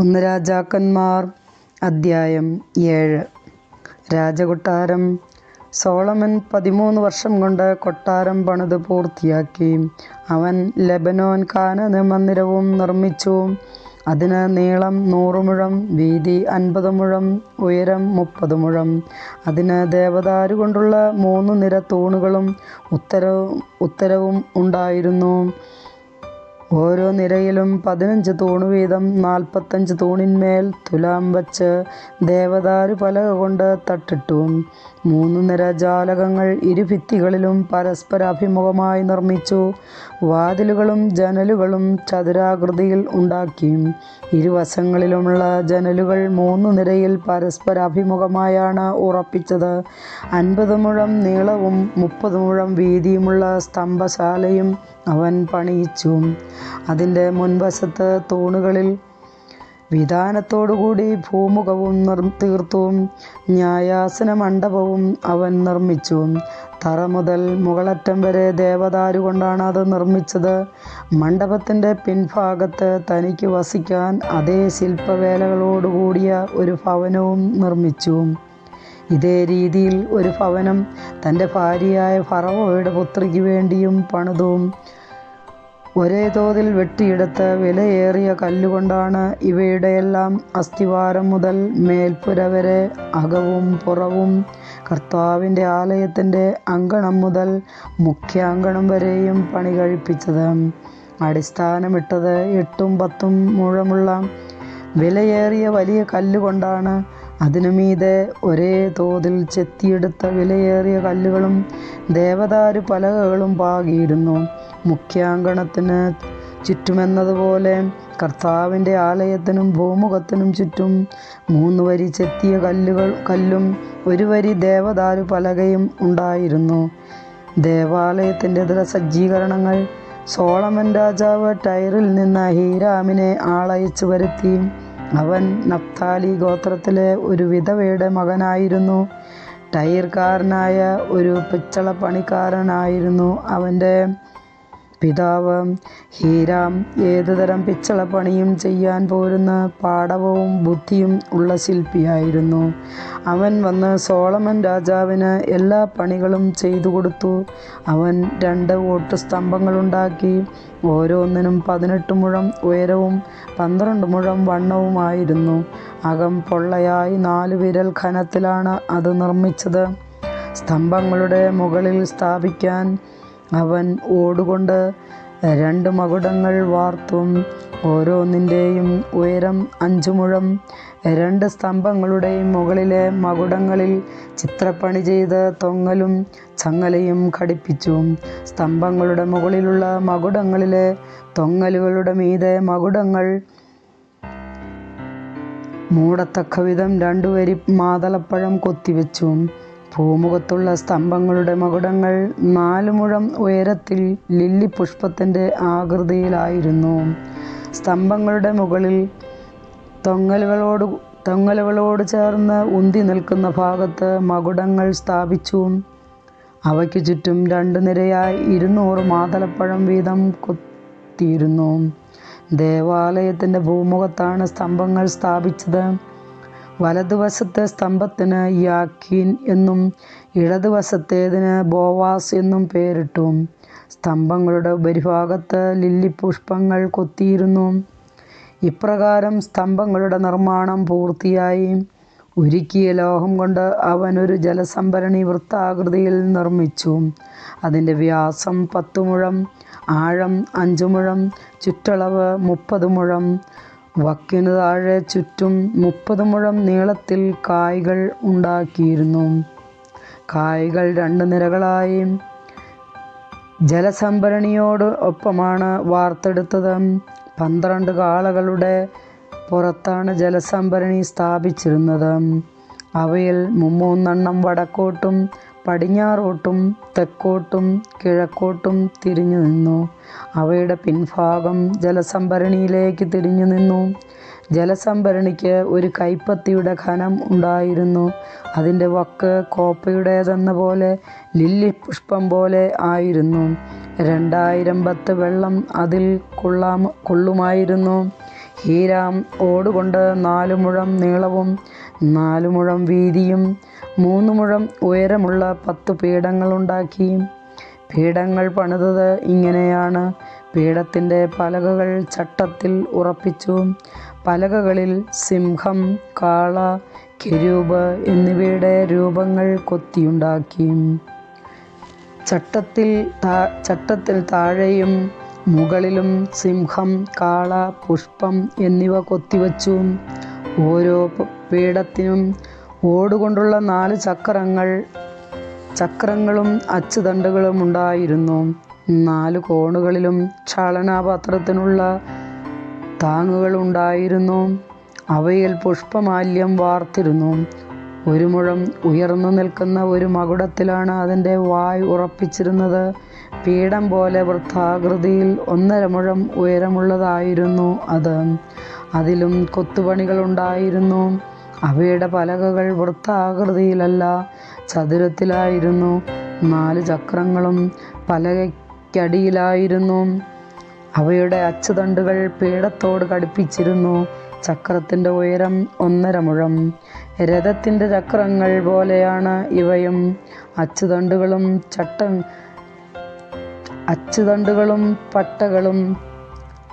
ഒന്ന് രാജാക്കന്മാർ അദ്ധ്യായം ഏഴ്. രാജകൊട്ടാരം സോളമൻ പതിമൂന്ന് വർഷം കൊണ്ട് കൊട്ടാരം പണിത് പൂർത്തിയാക്കി. അവൻ ലെബനോൻ കാനന മന്ദിരവും നിർമ്മിച്ചു. അതിന് നീളം നൂറ് മുഴം വീതി അൻപത് മുഴം ഉയരം മുപ്പത് മുഴം. അതിന് ദേവദാരു കൊണ്ടുള്ള മൂന്ന് നിര തൂണുകളും ഉത്തരവും ഉത്തരവും ഉണ്ടായിരുന്നു. ഓരോ നിരയിലും പതിനഞ്ച് തൂണ് വീതം നാൽപ്പത്തഞ്ച് തൂണിന്മേൽ തുലാം വച്ച് ദേവദാരു പലക കൊണ്ട് തട്ടിട്ടു. മൂന്ന് നിര ജാലകങ്ങൾ ഇരുഭിത്തികളിലും പരസ്പരാഭിമുഖമായി നിർമ്മിച്ചു. വാതിലുകളും ജനലുകളും ചതുരാകൃതിയിൽ ഉണ്ടാക്കി. ഇരുവശങ്ങളിലുമുള്ള ജനലുകൾ മൂന്ന് നിരയിൽ പരസ്പര അഭിമുഖമായാണ് ഉറപ്പിച്ചത്. അൻപത് മുഴം നീളവും മുപ്പത് മുഴം വീതിയുമുള്ള സ്തംഭശാലയും അവൻ പണിയിച്ചു. അതിന്റെ മുൻവശത്ത് തൂണുകളിൽ വിധാനത്തോടുകൂടി ഭൂമുഖവും തീർത്തു ന്യായാസന മണ്ഡപവും അവൻ നിർമ്മിച്ചു. തറ മുതൽ മുകളറ്റം വരെ ദേവദാരു കൊണ്ടാണ് അത് നിർമ്മിച്ചത്. മണ്ഡപത്തിന്റെ പിൻഭാഗത്ത് തനിക്ക് വസിക്കാൻ അതേ ശില്പവേലകളോടുകൂടിയ ഒരു ഭവനവും നിർമ്മിച്ചു. ഇതേ രീതിയിൽ ഒരു ഭവനം തന്റെ ഭാര്യയായ ഫറവോയുടെ പുത്രിക്ക് വേണ്ടിയും പണിതു ഒരേ തോതിൽ വെട്ടിയെടുത്ത് വിലയേറിയ കല്ലുകൊണ്ടാണ് ഇവയുടെയെല്ലാം അസ്ഥിവാരം മുതൽ മേൽപ്പുര വരെ അകവും പുറവും കർത്താവിന്റെ ആലയത്തിന്റെ അങ്കണം മുതൽ മുഖ്യാങ്കണം വരെയും പണി കഴിപ്പിച്ചത്. അടിസ്ഥാനമിട്ടത് എട്ടും പത്തും മുഴമുള്ള വിലയേറിയ വലിയ കല്ലുകൊണ്ടാണ്. അതിനുമീതെ ഒരേ തോതിൽ ചെത്തിയെടുത്ത വിലയേറിയ കല്ലുകളും ദേവദാരു പലകകളും പാകിയിരുന്നു. മുഖ്യാങ്കണത്തിന് ചുറ്റുമെന്നതുപോലെ കർത്താവിന്റെ ആലയത്തിനും ഭൂമുഖത്തിനും ചുറ്റും മൂന്ന് വരി ചെത്തിയ കല്ലുകൾ കല്ലും ഒരു വരി ദേവദാരു പലകയും ഉണ്ടായിരുന്നു. ദേവാലയത്തിന്റെ ഇതര സജ്ജീകരണങ്ങൾ സോളമൻ രാജാവ് ടൈറിൽ നിന്ന് ഹീരാമിനെ ആളയച്ചു വരുത്തി. അവൻ നപ്താലി ഗോത്രത്തിലെ ഒരു വിധവയുടെ മകനായിരുന്നു. ടൈർക്കാരനായ ഒരു പിച്ചള പണിക്കാരനായിരുന്നു അവന്റെ പിതാവ് ഹീരാം ഏതുതരം പിച്ചള പണിയും ചെയ്യാൻ പോരുന്ന പാടവവും ബുദ്ധിയും ഉള്ള ശില്പിയായിരുന്നു. അവൻ വന്ന് സോളമൻ രാജാവിന് എല്ലാ പണികളും ചെയ്തു കൊടുത്തു. അവൻ രണ്ട് വോട്ട് സ്തംഭങ്ങളുണ്ടാക്കി. ഓരോന്നിനും പതിനെട്ട് മുഴം ഉയരവും പന്ത്രണ്ട് മുഴം വണ്ണവുമായിരുന്നു. അകം പൊള്ളയായി നാല് വിരൽ ഖനത്തിലാണ് അത് നിർമ്മിച്ചത്. സ്തംഭങ്ങളുടെ മുകളിൽ സ്ഥാപിക്കാൻ അവൻ ഓടുകൊണ്ട് രണ്ട് മകുടങ്ങൾ വാർത്തും ഓരോന്നിന്റെയും ഉയരം അഞ്ചു മുഴം രണ്ട് സ്തംഭങ്ങളുടെയും മുകളിലെ മകുടങ്ങളിൽ ചിത്രപ്പണി ചെയ്ത് തൊങ്ങലും ചങ്ങലയും ഘടിപ്പിച്ചു. സ്തംഭങ്ങളുടെ മുകളിലുള്ള മകുടങ്ങളിലെ തൊങ്ങലുകളുടെ മീതെ മകുടങ്ങൾ മൂടത്തക്ക വിധം രണ്ടുവരി മാതളപ്പഴം കൊത്തിവെച്ചു. ഭൂമുഖത്തുള്ള സ്തംഭങ്ങളുടെ മകുടങ്ങൾ നാല് മുഴം ഉയരത്തിൽ ലില്ലി പുഷ്പത്തിന്റെ ആകൃതിയിലായിരുന്നു. സ്തംഭങ്ങളുടെ മുകളിൽ തൊങ്ങലുകളോട് തൊങ്ങലുകളോട് ചേർന്ന് ഉന്തി നിൽക്കുന്ന ഭാഗത്ത് മകുടങ്ങൾ സ്ഥാപിച്ചു. അവയ്ക്ക് ചുറ്റും രണ്ട് നിരയായി ഇരുന്നൂറ് മാതളപ്പഴം വീതം കൊത്തിയിരുന്നു. ദേവാലയത്തിന്റെ ഭൂമുഖത്താണ് സ്തംഭങ്ങൾ സ്ഥാപിച്ചത്. വലതുവശത്തെ സ്തംഭത്തിന് യാക്കീൻ എന്നും ഇടതുവശത്തേതിന് ബോവാസ് എന്നും പേരിട്ടു. സ്തംഭങ്ങളുടെ ഉപരിഭാഗത്ത് ലില്ലി പുഷ്പങ്ങൾ കൊത്തിയിരുന്നു. ഇപ്രകാരം സ്തംഭങ്ങളുടെ നിർമ്മാണം പൂർത്തിയായി. ഉരുക്കിയ ലോഹം കൊണ്ട് അവൻ ഒരു ജലസംഭരണി വൃത്താകൃതിയിൽ നിർമ്മിച്ചു. അതിന്റെ വ്യാസം പത്ത് മുഴം ആഴം അഞ്ച് മുഴം ചുറ്റളവ് മുപ്പത് മുഴം വക്കിനു താഴെ ചുറ്റും മുപ്പത് മുഴം നീളത്തിൽ കായ്കൾ ഉണ്ടാക്കിയിരുന്നു. കായ്കൾ രണ്ട് നിരകളായി. ജലസംഭരണിയോട് ഒപ്പമാണ് വാർത്തെടുത്തത്. പന്ത്രണ്ട് കാളകളുടെ പുറത്താണ് ജലസംഭരണി സ്ഥാപിച്ചിരുന്നത്. അവയിൽ മുമ്മൂന്നെണ്ണം വടക്കോട്ടും പടിഞ്ഞാറോട്ടും തെക്കോട്ടും കിഴക്കോട്ടും തിരിഞ്ഞു നിന്നു. അവയുടെ പിൻഭാഗം ജലസംഭരണിയിലേക്ക് തിരിഞ്ഞു നിന്നു. ജലസംഭരണിക്ക് ഒരു കൈപ്പത്തിയുടെ ഖനം ഉണ്ടായിരുന്നു. അതിന്റെ വക്ക് കോപ്പയുടേതെന്ന പോലെ ലില്ലി പുഷ്പം പോലെ ആയിരുന്നു. രണ്ടായിരം പത്ത് വെള്ളം അതിൽ കൊള്ളാം കൊള്ളുമായിരുന്നു. ഹീരാം ഓടുകൊണ്ട് നാലു മുഴം നീളവും നാലു മുഴം വീതിയും മൂന്ന് മുഴം ഉയരമുള്ള പത്ത് പീഠങ്ങളുണ്ടാക്കി പീഠങ്ങൾ പണിതത് ഇങ്ങനെയാണ്. പീഠത്തിന്റെ പലകകൾ ചട്ടത്തിൽ ഉറപ്പിച്ചു. പലകകളിൽ സിംഹം കാള കിരൂപ് എന്നിവയുടെ രൂപങ്ങൾ കൊത്തിയുണ്ടാക്കി. ചട്ടത്തിൽ ചട്ടത്തിൽ താഴെയും മുകളിലും സിംഹം കാള പുഷ്പം എന്നിവ കൊത്തിവച്ചു. ഓരോ പീഠത്തിനും ഓടുകൊണ്ടുള്ള നാല് ചക്രങ്ങൾ ചക്രങ്ങളും അച്ചുതണ്ടുകളും ഉണ്ടായിരുന്നു. നാല് കോണുകളിലും ക്ഷാളനാപാത്രത്തിനുള്ള താങ്ങുകൾ ഉണ്ടായിരുന്നു. അവയിൽ പുഷ്പമാല്യം വാർത്തിരുന്നു. ഒരു മുഴം ഉയർന്നു നിൽക്കുന്ന ഒരു മകുടത്തിലാണ് അതിന്റെ വായ് ഉറപ്പിച്ചിരുന്നത്. പീഠം പോലെ വൃത്താകൃതിയിൽ ഒന്നര മുഴം ഉയരമുള്ളതായിരുന്നു അത്. അതിലും കൊത്തുപണികളുണ്ടായിരുന്നു അവയുടെ പലകകൾ വൃത്താകൃതിയിലല്ല ചതുരത്തിലായിരുന്നു. നാല് ചക്രങ്ങളും പലകയ്ക്കടിയിലായിരുന്നു. അവയുടെ അച്ചുതണ്ടുകൾ പീഠത്തോട് ഘടിപ്പിച്ചിരുന്നു ചക്രത്തിന്റെ ഉയരം ഒന്നര മുഴം. രഥത്തിന്റെ ചക്രങ്ങൾ പോലെയാണ് ഇവയും. അച്ചുതണ്ടുകളും ചട്ട അച്ചുതണ്ടുകളും പട്ടകളും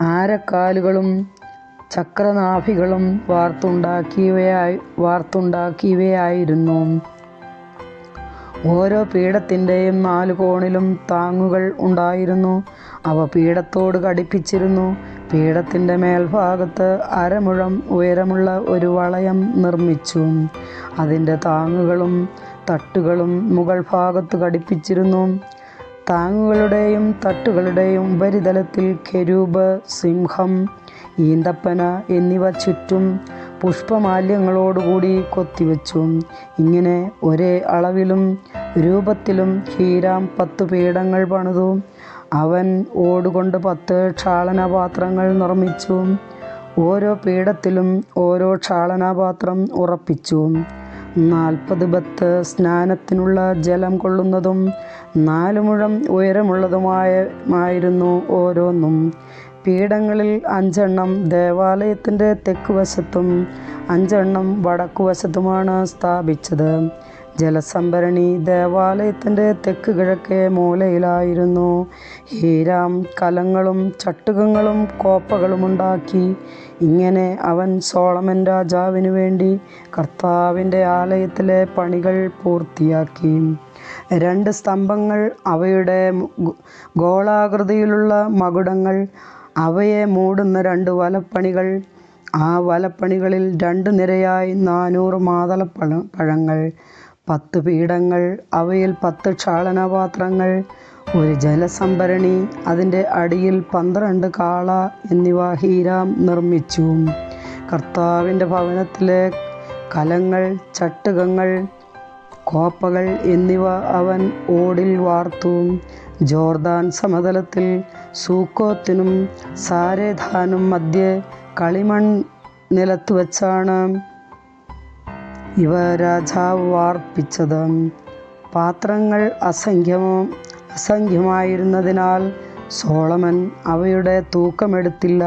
ആരക്കാലുകളും ചക്രനാഭികളും വാർത്തുണ്ടാക്കിയവയായി വാർത്തുണ്ടാക്കിയവയായിരുന്നു. ഓരോ പീഠത്തിന്റെയും നാല് കോണിലും താങ്ങുകൾ ഉണ്ടായിരുന്നു. അവ പീഠത്തോട് ഘടിപ്പിച്ചിരുന്നു. പീഠത്തിന്റെ മേൽഭാഗത്ത് അരമുഴം ഉയരമുള്ള ഒരു വളയം നിർമ്മിച്ചു. അതിന്റെ താങ്ങുകളും തട്ടുകളും മുകൾ ഭാഗത്ത് ഘടിപ്പിച്ചിരുന്നു. താങ്ങുകളുടെയും തട്ടുകളുടെയും ഉപരിതലത്തിൽ കെരൂപ് സിംഹം ഈന്തപ്പന എന്നിവ ചുറ്റും പുഷ്പമാല്യങ്ങളോടുകൂടി കൊത്തിവെച്ചു. ഇങ്ങനെ ഒരേ അളവിലും രൂപത്തിലും ഹീരാം പത്തു പീഠങ്ങൾ പണിതു. അവൻ ഓടുകൊണ്ട് പത്ത് ക്ഷാളനപാത്രങ്ങൾ നിർമ്മിച്ചു. ഓരോ പീഠത്തിലും ഓരോ ക്ഷാളനപാത്രം ഉറപ്പിച്ചു. നാൽപ്പത് ബത്ത് സ്നാനത്തിനുള്ള ജലം കൊള്ളുന്നതും നാല് മുഴം ഉയരമുള്ളതുമായ മായിരുന്നു ഓരോന്നും. പീഠങ്ങളിൽ അഞ്ചെണ്ണം ദേവാലയത്തിന്റെ തെക്ക് വശത്തും അഞ്ചെണ്ണം വടക്കു വശത്തുമാണ് സ്ഥാപിച്ചത്. ജലസംഭരണി ദേവാലയത്തിന്റെ തെക്ക് കിഴക്കേ മൂലയിലായിരുന്നു. ഹീരാം കലങ്ങളും ചട്ടുകങ്ങളും കോപ്പകളും ഉണ്ടാക്കി ഇങ്ങനെ അവൻ സോളമൻ രാജാവിനു വേണ്ടി കർത്താവിന്റെ ആലയത്തിലെ പണികൾ പൂർത്തിയാക്കി. രണ്ട് സ്തംഭങ്ങൾ അവയുടെ ഗോളാകൃതിയിലുള്ള മകുടങ്ങൾ അവയെ മൂടുന്ന രണ്ട് വലപ്പണികൾ ആ വലപ്പണികളിൽ രണ്ട് നിരയായി നാനൂറ് മാതളപ്പഴ പഴങ്ങൾ പത്ത് പീഠങ്ങൾ അവയിൽ പത്ത് ക്ഷാളനപാത്രങ്ങൾ ഒരു ജലസംഭരണി അതിന്റെ അടിയിൽ പന്ത്രണ്ട് കാള എന്നിവ ഹീരാം നിർമ്മിച്ചു. കർത്താവിന്റെ ഭവനത്തിലെ കലങ്ങൾ ചട്ടുകങ്ങൾ കോപ്പകൾ എന്നിവ അവൻ ഓടിൽ വാർത്തു. ജോർദാൻ സമതലത്തിൽ സൂക്കോത്തിനും സാരേധാനും മധ്യേ കളിമൺ നിലത്ത് വച്ചാണ് ഇവ രാജാവ് വാർപ്പിച്ചത്. പാത്രങ്ങൾ അസംഖ്യമോ അസംഖ്യമായിരുന്നതിനാൽ സോളമൻ അവയുടെ തൂക്കമെടുത്തില്ല.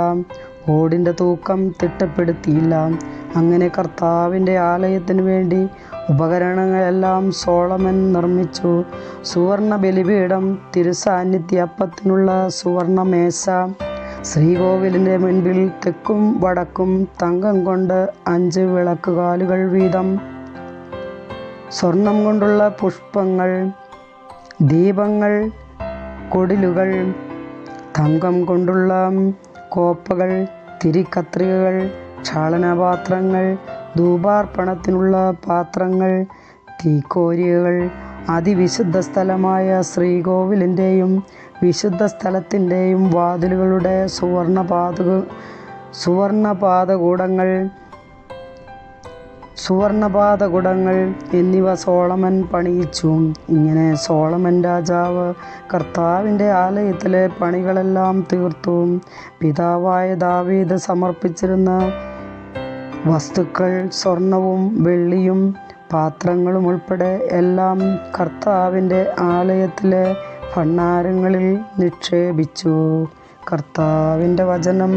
ഓടിന്റെ തൂക്കം തിട്ടപ്പെടുത്തിയില്ല. അങ്ങനെ കർത്താവിന്റെ ആലയത്തിന് വേണ്ടി ഉപകരണങ്ങളെല്ലാം സോളമൻ നിർമ്മിച്ചു. സുവർണ ബലിപീഠം തിരുസാന്നിധ്യപ്പത്തിനുള്ള സുവർണ മേശ ശ്രീകോവിലിന്റെ മുൻപിൽ തെക്കും വടക്കും തങ്കം കൊണ്ട് അഞ്ച് വിളക്കുകാലുകൾ വീതം സ്വർണം കൊണ്ടുള്ള പുഷ്പങ്ങൾ ദീപങ്ങൾ കൊടിലുകൾ തങ്കം കൊണ്ടുള്ള കോപ്പകൾ തിരിക്കത്രികകൾ ക്ഷാളനപാത്രങ്ങൾ ധൂപാർപ്പണത്തിനുള്ള പാത്രങ്ങൾ തീക്കോരികൾ അതിവിശുദ്ധ സ്ഥലമായ ശ്രീകോവിലിന്റെയും വിശുദ്ധ സ്ഥലത്തിന്റെയും വാതിലുകളുടെ സുവർണപാതക സുവർണപാതകൂടങ്ങൾ സുവർണ പാതകൂടങ്ങൾ സുവർണപാതകുടങ്ങൾ എന്നിവ സോളമൻ പണിയിച്ചു. ഇങ്ങനെ സോളമൻ രാജാവ് കർത്താവിന്റെ ആലയത്തിലെ പണികളെല്ലാം തീർത്തു. പിതാവായ ദാവീദ് സമർപ്പിച്ചിരുന്ന വസ്തുക്കൾ സ്വർണവും വെള്ളിയും പാത്രങ്ങളും ഉൾപ്പെടെ എല്ലാം കർത്താവിന്റെ ആലയത്തിലെ ഭണ്ണാരങ്ങളിൽ നിക്ഷേപിച്ചു. കർത്താവിന്റെ വചനം